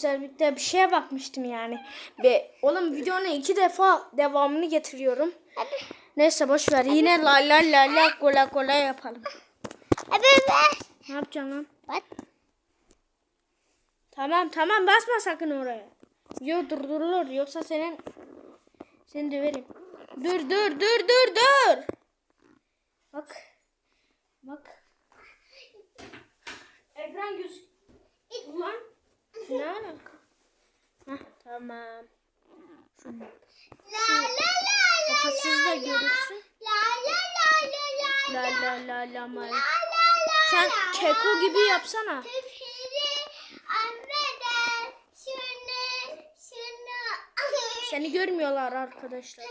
sizlerle birlikte bir şeye bakmıştım yani. Ve oğlum videonun iki defa devamını getiriyorum. Neyse boş ver. Yine la la la la kola kola yapalım. Abi be. Ne yapacaksın lan? Bak. Tamam tamam basma sakın oraya. Yo durdurulur yoksa senin seni döverim. Dur dur dur dur dur. Bak. Bak. Ekran göz. Ulan. Ne alaka? Heh, tamam. Şu, kafasız da görürsün. La la la la la la. La la la la Sen keko gibi yapsana. Seni görmüyorlar arkadaşlar.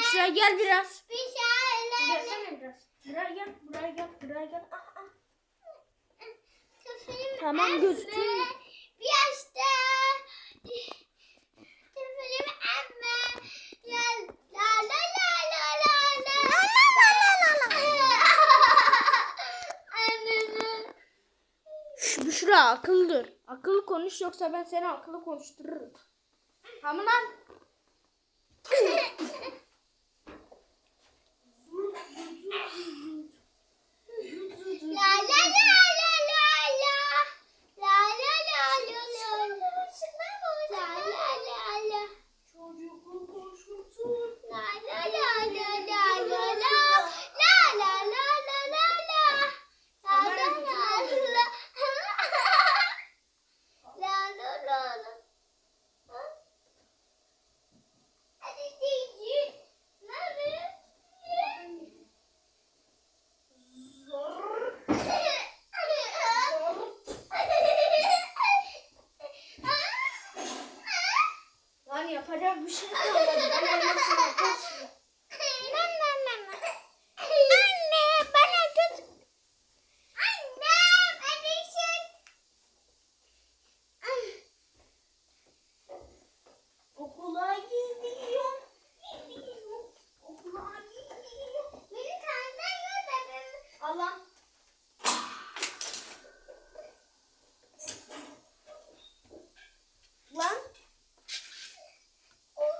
Büşra gel biraz. Gelsene biraz. Buraya gel, buraya gel, buraya gel. Aha. Tamam gözüküyor. Bir yaşta. Tefelim emme. La la la la la la. La la la la la la. Şş, Büşra akıldır. Akıllı konuş yoksa ben seni akıllı konuştururum. Tamam lan. yaparım. Bir şey kalmadı. Ben annesine kaçıyorum.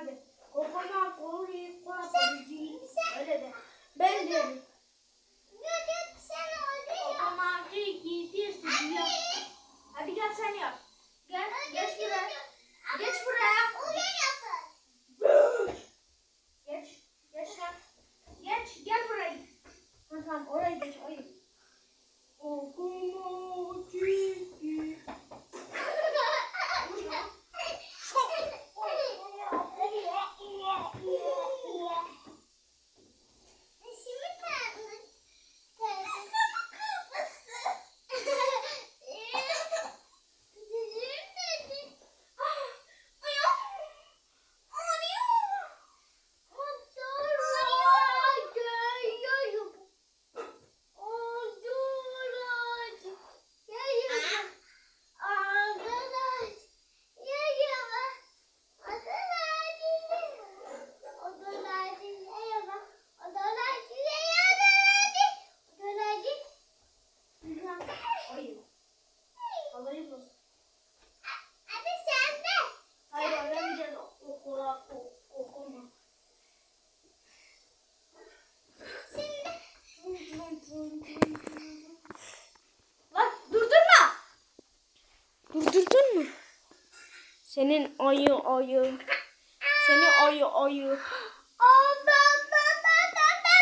tardes. Senin ayı ayı. Seni ayı ayı.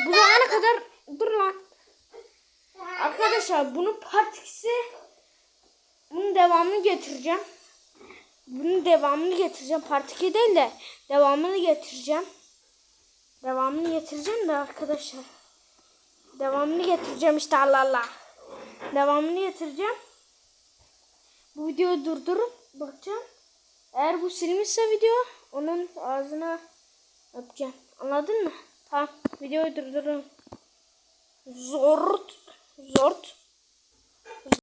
Bu zamana kadar dur lan. Arkadaşlar bunun part 2'si bunun devamını getireceğim. Bunun devamını getireceğim. Part 2 değil de devamını getireceğim. Devamını getireceğim de arkadaşlar. Devamını getireceğim işte Allah Allah. Devamını getireceğim. Bu videoyu durdurup bakacağım. Eğer bu silmişse video onun ağzına öpeceğim. Anladın mı? Tamam. Videoyu durdururum. Zort. Zort.